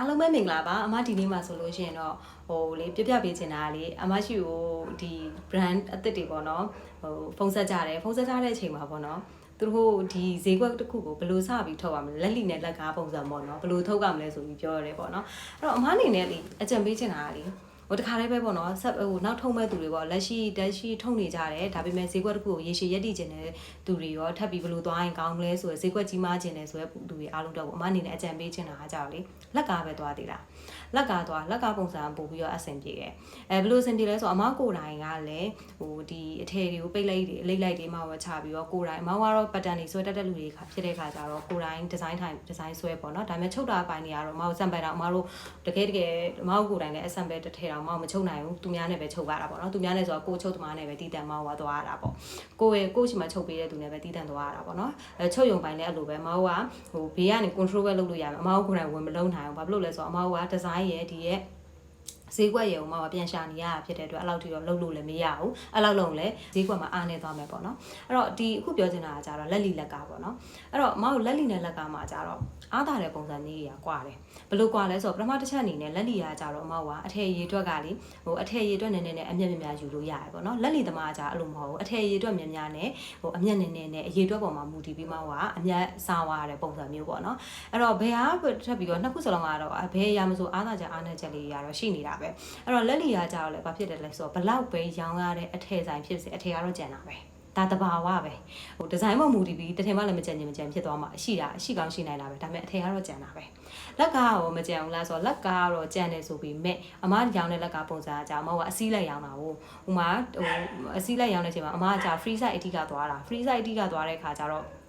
အားလုံးပဲမင်္ဂလာပါအမဒီနေ့မှာဆိုလို့ရှိရင်တော့ဟိုလေပြပြပေးချင်တာကလေအမရှိကိုဒီ brand အသစ်တွေပေါ့နော်ဟိုဖုန်းဆက်ကြတယ်ဖုန်းဆက်ကြတဲ့အချိန်မှာပေါ့နော်သူတို့ဒီဈေးကွက်တစ်ခုကိုဘယ်လိုစပြီးထုတ်ရမလဲလက်လီနဲ့လက်ကားပုံစံပေါ့နော်ဘယ်လိုထုတ်ရမလဲဆိုပြီးပြောရတယ်ပေါ့နော်အဲ့တော့အမအနေနဲ့လေအကြံပေးချင်တာကလေ ဟိုတခါလေးပဲပေါ့နော်ဆက်ဟိုနောက်ထုံးမဲ့သူတွေပေါ့လက်ရှိတက်ရှိထုံနေကြတယ်ဒါပေမဲ့ဈေးကွက်တစ်ခုကိုရေရှည်ရက်တည်ခြင်းတဲ့သူတွေရောထပ်ပြီးဘယ်လိုသွားရင်ကောင်းမလဲဆိုရယ်ဈေးကွက်ကြီးမားခြင်းတယ်ဆိုရယ်သူတွေအားလုံးတော့ပေါ့အမအနေနဲ့အကြံပေးချင်တာကကြောက်လေလက်ကားပဲသွားသေးတာလက်ကားသွားလက်ကားပုံစံပို့ပြီးတော့အဆင်ပြေတယ်အဲဘယ်လိုအဆင်ပြေလဲဆိုတော့အမကိုယ်တိုင်ကလည်းဟိုဒီအထည်တွေကိုပိတ်လိုက်တွေအလိတ်လိုက်တွေမှဝချပြီးတော့ကိုယ်တိုင်အမကတော့ပတ်တန်တွေဆွဲတက်တဲ့လူတွေခါဖြစ်တဲ့ခါကျတော့ကိုယ်တိုင်ဒီဇိုင်းထိုင်ဒီဇိုင်းဆွဲပေါ့နော်ဒါပေမဲ့ချုပ်တာပိုင်းတွေကတော့အမတို့စံပယ်တော့အမတို့တကယ်တကယ်အမတို့ကိုယ်တိုင်လည်းအဆံပဲတစ်ထည်တော့အမတို့မချုပ်နိုင်ဘူးသူများနဲ့ပဲချုပ်ရတာပေါ့နော်သူများနဲ့ဆိုတော့ကိုယ်ချုပ်သမားနဲ့ပဲတီးတန်မအောင်သွားရတာပေါ့ကိုယ့်ရဲ့ကိုယ့်ရှိမှချုပ်ပေးတဲ့သူနဲ့ပဲတီးတန်သွားရတာပေါ့နော်အဲချုပ်ယုံပိုင်းလည်းအဲ့လိုပဲအမတို့ကဟိုဘေးကနေ control ပဲလုပ်လို့ရမယ်အမတို့ကိုယ်တိုင်ဝင်မလုံးနိုင်ဘူးဘာဖြစ်လို့လဲဆိုတော့အမတို့ကဒီဇိုင်းရဲ့ဒီရဲ့ ဈေးကွက်ရေုံမှာပြန်ရှာနေရတာဖြစ်တဲ့အတွက်အဲ့လောက်ထိတော့လုပ်လို့လည်းမရဘူးအဲ့လောက်လုံးလည်းဈေးကွက်မှာအားနေသွားမယ်ပေါ့နော်အဲ့တော့ဒီအခုပြောချင်တာကကြတော့လက်လီလက်ကပေါ့နော်အဲ့တော့မဟုတ်လက်လီနဲ့လက်ကမှာကြတော့အားသာတဲ့ပုံစံလေးတွေကကွာတယ်ဘယ်လိုကွာလဲဆိုတော့ပထမတစ်ချက်အနေနဲ့လက်လီကကြတော့မဟုတ်ကအထည်ရေအတွက်ကလေဟိုအထည်ရေအတွက်နည်းနည်းနဲ့အမျက်မြများယူလို့ရတယ်ပေါ့နော်လက်လီသမားကကြအဲ့လိုမဟုတ်ဘူးအထည်ရေအတွက်များများနဲ့ဟိုအမျက်နည်းနည်းနဲ့အရေအတွက်ပေါ်မှာမူတည်ပြီးမှဟိုကအမျက်စားဝါရတဲ့ပုံစံမျိုးပေါ့နော်အဲ့တော့ဘယ်ဟာထပ်ပြီးတော့နှစ်ခုစလုံးကတော့ဘယ်အရာမဆိုအားသာချက်အားနည်းချက်လေးတွေကတော့ရှိနေတာပဲအဲ့တော့လက်လီကကြတော့လေဘာဖြစ်တယ်လဲဆိုတော့ဘလောက်ပဲရောင်းရတဲ့အထည်ဆိုင်ဖြစ်စေအထည်ကတော့ကျန်တာပဲဒါတဘာဝပဲဟိုဒီဇိုင်းမမူတည်ပြီးတထင်မှလည်းမကြံညင်မကြံဖြစ်သွားမှာအရှိတာအရှိကောင်းရှိနိုင်တာပဲဒါပေမဲ့အထည်ကတော့ကျန်တာပဲလက်ကားရောမကြံဘူးလားဆိုတော့လက်ကားကတော့ကြံတယ်ဆိုပြီးမဲ့အမရောင်းတဲ့လက်ကားပုံစံအကြောင်းမဟုတ်ကအစည်းလက်ရောင်းတာကိုဟိုမှာဟိုအစည်းလက်ရောင်းတဲ့အချိန်မှာအမကကြာ free side အတိကသွားတာ free side အတိကသွားတဲ့ခါကျတော့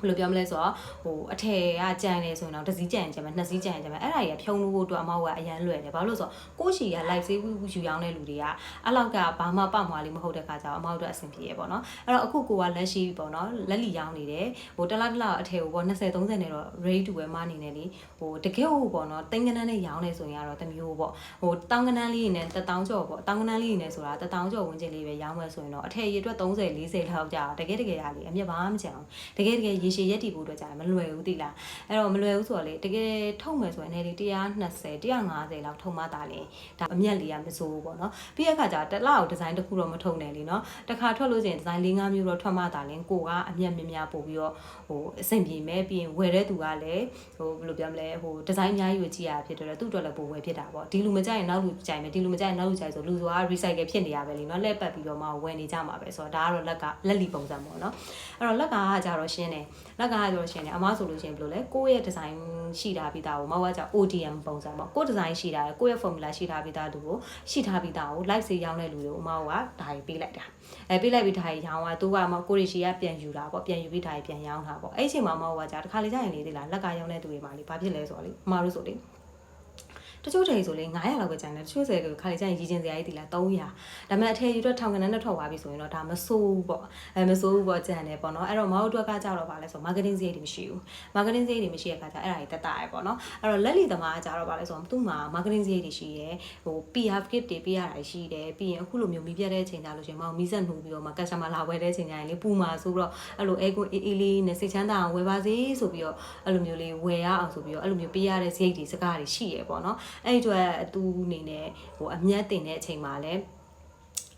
ဘယ်လိုပြောမလဲဆိုတော့ဟိုအထည်ကကြံနေဆိုရင်တော့တစ်စည်းကြံကြမယ်နှစ်စည်းကြံကြမယ်အဲ့ဒါကြီးကဖြုံလို့ဖို့အတွက်အမောက်ကအရန်လွယ်တယ်ဘာလို့လဲဆိုတော့ကိုယ့်ရှီက live save ယူရောင်းတဲ့လူတွေကအဲ့လောက်ကဘာမှပောက်မွားလေးမဟုတ်တဲ့ခါကျတော့အမောက်အတွက်အဆင်ပြေရပေါ့နော်အဲ့တော့အခုကိုကလက်ရှိပေါ့နော်လက်လီရောင်းနေတယ်ဟိုတစ်လားတစ်လားအထည်ကိုပေါ့20 30နဲ့တော့ ready to wear မနေနဲ့လေဟိုတကယ်ဟုတ်ပေါ့နော်တင်ကနန်းနဲ့ရောင်းနေဆိုရင်ကတော့တမျိုးပေါ့ဟိုတောင်းကနန်းလေးနဲ့1000ကျော်ပေါ့တောင်းကနန်းလေးနဲ့ဆိုတာ1000ကျော်ဝန်းကျင်လေးပဲရောင်းမယ်ဆိုရင်တော့အထည်ရည်အတွက်30 40လောက်ကြာတကယ်တကယ်ရလေအမြတ်ဘာမှမချအောင်တကယ်တကယ်ရေရှည်ရက်တည်ဖို့အတွက်ကြာမလွယ်ဘူးတိလားအဲ့တော့မလွယ်ဘူးဆိုတော့လေတကယ်ထုတ်မယ်ဆိုရင်လည်း120 150လောက်ထုံမှသာလေဒါအမြတ်လေးကမစိုးဘူးပေါ့နော်ပြီးတဲ့အခါကျတစ်လောက်ဒီဇိုင်းတစ်ခုတော့မထုံနဲ့လေနော်တစ်ခါထွက်လို့ရှိရင်ဒီဇိုင်း၄၅မျိုးတော့ထွက်မှသာလေကိုကအမြတ်များများပို့ပြီးတော့ဟိုအဆင်ပြေမယ်ပြီးရင်ဝယ်တဲ့သူကလည်းဟိုဘယ်လိုပြောမလဲဟိုဒီဇိုင်းအများကြီးကိုကြည့်ရဖြစ်တော့သူ့အတွက်လည်းပိုဝယ်ဖြစ်တာပေါ့ဒီလူမကြိုက်ရင်နောက်လူကြိုက်မယ်ဒီလူမကြိုက်ရင်နောက်လူကြိုက်ဆိုလူဆိုတာ recycle ဖြစ်နေရပဲလေနော်လက်ပတ်ပြီးတော့မှဝယ်နေကြမှာပဲဆိုတော့ဒါကတော့လက်ကလက်လီပုံစံပေါ့နော်အဲ့တော့လက်ကကကြတော့ရှင်းတယ်လက်ကကကြတော့ရှင်းတယ်အမဆိုလို့ရှိရင်ဘယ်လိုလဲကိုယ့်ရဲ့ဒီဇိုင်းရှိတာပြီးသားကိုမဟုတ်ကကြောင့် ODM ပုံစံပေါ့ကိုယ့်ဒီဇိုင်းရှိတာကိုယ့်ရဲ့ formula ရှိတာပြီးသားသူကိုရှိထားပြီးသားကို live စေးရောင်းတဲ့လူတွေကိုအမကဒါကြီးပေးလိုက်တာအဲပေးလိုက်ပြီးဒါကြီးရောင်းသွားသူကမကိုရီရှီကပြန်ယူတာပေါ့ပြန်ယူပြီးဒါကြီးပြန်ရောင်းတာပေါ့အဲ့ဒီအချိန်မှာမဟုတ်ကကြာတခါလေကြာရင်လေဒီလားလက်ကရောင်းတဲ့သူတွေမှာလေဘာဖြစ်လဲဆိုတော့လေအမတို့ဆိုလေ တချို့တွေဆိုလေ900လောက်ပဲကျန်တယ်တချို့ဆယ်ကခါလေးကျရင်ရည်ချင်းစရာကြီးတီလာ300ဒါပေမဲ့အထည်ယူတော့ထောင်ကနန်းနဲ့ထွက်သွားပြီဆိုရင်တော့ဒါမဆိုးဘူးပေါ့အဲမဆိုးဘူးပေါ့ကျန်တယ်ပေါ့နော်အဲ့တော့မဟုတ်အတွက်ကကြတော့ဗာလဲဆို marketing စရိတ်တွေမရှိဘူး marketing စရိတ်တွေမရှိတဲ့ခါကျအဲ့ဒါကြီးတက်တာရယ်ပေါ့နော်အဲ့တော့လက်လီသမားကကြတော့ဗာလဲဆိုသူ့မှာ marketing စရိတ်တွေရှိတယ်ဟို PR gift တွေပေးရတာရှိတယ်ပြီးရင်အခုလိုမျိုးမီးပြတ်တဲ့အချိန်ကြလို့ရှင်မောင်မီးဆက်နှူပြီးတော့မှ customer လာဝယ်တဲ့အချိန်ကြရင်လေပူမှာဆိုပြီးတော့အဲ့လိုအဲကွန်းအေးအေးလေးနဲ့စိတ်ချမ်းသာအောင်ဝယ်ပါစေဆိုပြီးတော့အဲ့လိုမျိုးလေးဝယ်ရအောင်ဆိုပြီးတော့အဲ့လိုမျိုးပေးရတဲ့စရိတ်တွေစကားတွေရှိရယ်ပေါ့နော်အဲ့ဒီအတွက်သူအနေနဲ့ဟိုအမျက်တင်တဲ့အချိန်မှာလည်း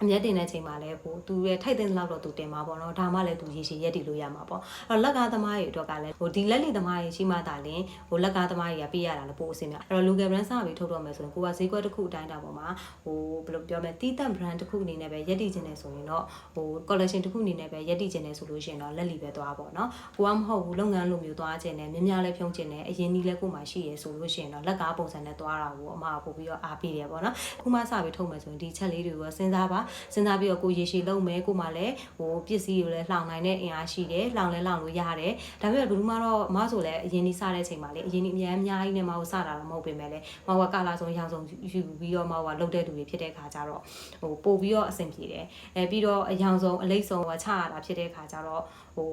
အမျက်တင်တဲ့ချိန်မှာလည်းဟိုသူရဲ့ထိုက်တဲ့လောက်တော့သူတင်မှာပေါ့နော်ဒါမှလည်းသူရေရှည်ရက်တည်လို့ရမှာပေါ့အဲ့တော့လက်ကားသမားတွေအတွက်ကလည်းဟိုဒီလက်လီသမားတွေရှိမှသာလင်ဟိုလက်ကားသမားတွေကပေးရတာလည်းပိုအဆင်ပြေအဲ့တော့ local brand စပြီးထုတ်တော့မယ်ဆိုရင်ကိုကဈေးကွက်တစ်ခုအတိုင်းတာပေါ်မှာဟိုဘယ်လိုပြောမလဲတီးတန့် brand တစ်ခုအနေနဲ့ပဲရက်တည်ခြင်းနေဆိုရင်တော့ဟို collection တစ်ခုအနေနဲ့ပဲရက်တည်ခြင်းနေဆိုလို့ရှိရင်တော့လက်လီပဲသွားပေါ့နော်ကိုကမဟုတ်ဘူးလုပ်ငန်းလိုမျိုးသွားခြင်းနဲ့မြများလည်းဖြုံးခြင်းနဲ့အရင်ကြီးလည်းကိုမှရှိရဆိုလို့ရှိရင်တော့လက်ကားပုံစံနဲ့သွားတာကိုအမပို့ပြီးတော့အားပေးတယ်ပေါ့နော်အခုမှစပြီးထုတ်မယ်ဆိုရင်ဒီချက်လေးတွေကိုစဉ်းစားပါစဉ်းစားပြီးတော့ကိုရေရှည်လုံးမယ်ကိုမှလည်းဟိုပစ္စည်းကိုလည်းလှောင်နိုင်တဲ့အင်အားရှိတယ်လှောင်လဲလှောင်လို့ရတယ်ဒါပေမဲ့ဘယ်သူမှတော့မဆိုလည်းအရင်ကြီးစတဲ့အချိန်မှာလေအရင်ကြီးအများအများကြီးနဲ့မဟုတ်စတာတော့မဟုတ်ပေမဲ့လေမဟုတ်ကကာလာဆုံးရောင်ဆုံးယူပြီးတော့မဟုတ်ကလုတ်တဲ့သူတွေဖြစ်တဲ့ခါကျတော့ဟိုပို့ပြီးတော့အဆင်ပြေတယ်အဲပြီးတော့အယောင်ဆုံးအလိတ်ဆုံးကချရတာဖြစ်တဲ့ခါကျတော့ဟဟို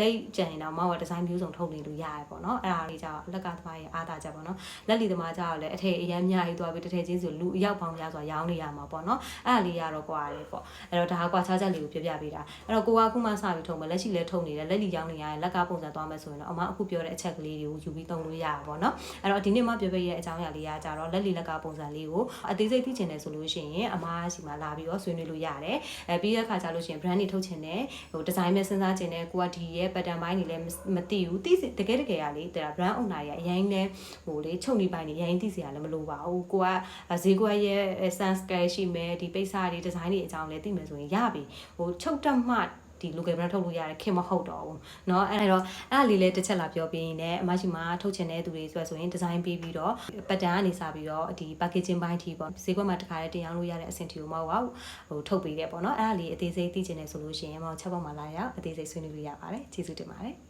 လိတ်ကြံရင်တော့မောင်ကဒီဇိုင်းမျိုးစုံထုတ်နေလို့ရတယ်ပေါ့နော်အဲ့ဒါလေးကြောင့်လက်ကသမားရဲ့အားသာချက်ပေါ့နော်လက်လီသမားကြောင့်လည်းအထည်အရမ်းများကြီးသွားပြီးတစ်ထည်ချင်းဆိုလူအယောက်ပေါင်းများစွာရောင်းနေရမှာပေါ့နော်အဲ့ဒါလေးရတော့ကွာတယ်ပေါ့အဲ့တော့ဒါကကွာခြားချက်လေးကိုပြပြပေးတာအဲ့တော့ကိုကအခုမှစပြီးထုံမယ်လက်ရှိလည်းထုံနေတယ်လက်လီရောင်းနေရတယ်လက်ကပုံစံသွားမယ်ဆိုရင်တော့အမအခုပြောတဲ့အချက်ကလေးတွေကိုယူပြီးသုံးလို့ရတာပေါ့နော်အဲ့တော့ဒီနေ့မှပြပြရဲ့အကြောင်းအရာလေးကကြတော့လက်လီလက်ကပုံစံလေးကိုအသေးစိတ်သိချင်တယ်ဆိုလို့ရှိရင်အမရှိမှလာပြီးတော့ဆွေးနွေးလို့ရတယ်အဲပြီးတဲ့အခါကျလို့ရှိရင် brand တွေထုတ်ချင်တယ်ဟိုဒီဇိုင်းပဲစဉ်းစားချင်တယ်ကိုကဒီရဲ့ pattern ပိုင်းတွေလည်းမသိဘူးသိတကယ်တကယ်ကလေတဲ့ brand owner ရဲ့အရင်လဲဟိုလေချုပ်နေပိုင်းတွေအရင်သိစရာလည်းမလိုပါဘူးကိုကဈေးကွက်ရဲ့ sense scale ရှိမယ်ဒီပိတ်စာတွေဒီဇိုင်းတွေအကြောင်းလည်းသိမယ်ဆိုရင်ရပြီဟိုချုပ်တက်မှ ဒီ local brand ထုတ်လို့ရတယ်ခင်မဟုတ်တော့ဘူးเนาะအဲ့တော့အဲ့ဒါလေးလည်းတစ်ချက်လာပြောပြရင်းနဲ့အမရှိမှာထုတ်ချင်တဲ့သူတွေဆိုဆိုရင်ဒီဇိုင်းပေးပြီးတော့ pattern ကနေစပြီးတော့ဒီ packaging ပိုင်းထိပေါ့ဈေးကွက်မှာတခါတည်းတင်အောင်လို့ရတဲ့အဆင့်ထိကိုမဟုတ်ပါဘူးဟိုထုတ်ပေးတယ်ပေါ့เนาะအဲ့ဒါလေးအသေးစိတ်သိချင်တယ်ဆိုလို့ရှိရင်မောင်ချက်ပေါက်မှာလာရအောင်အသေးစိတ်ဆွေးနွေးလို့ရပါတယ်ကျေးဇူးတင်ပါတယ်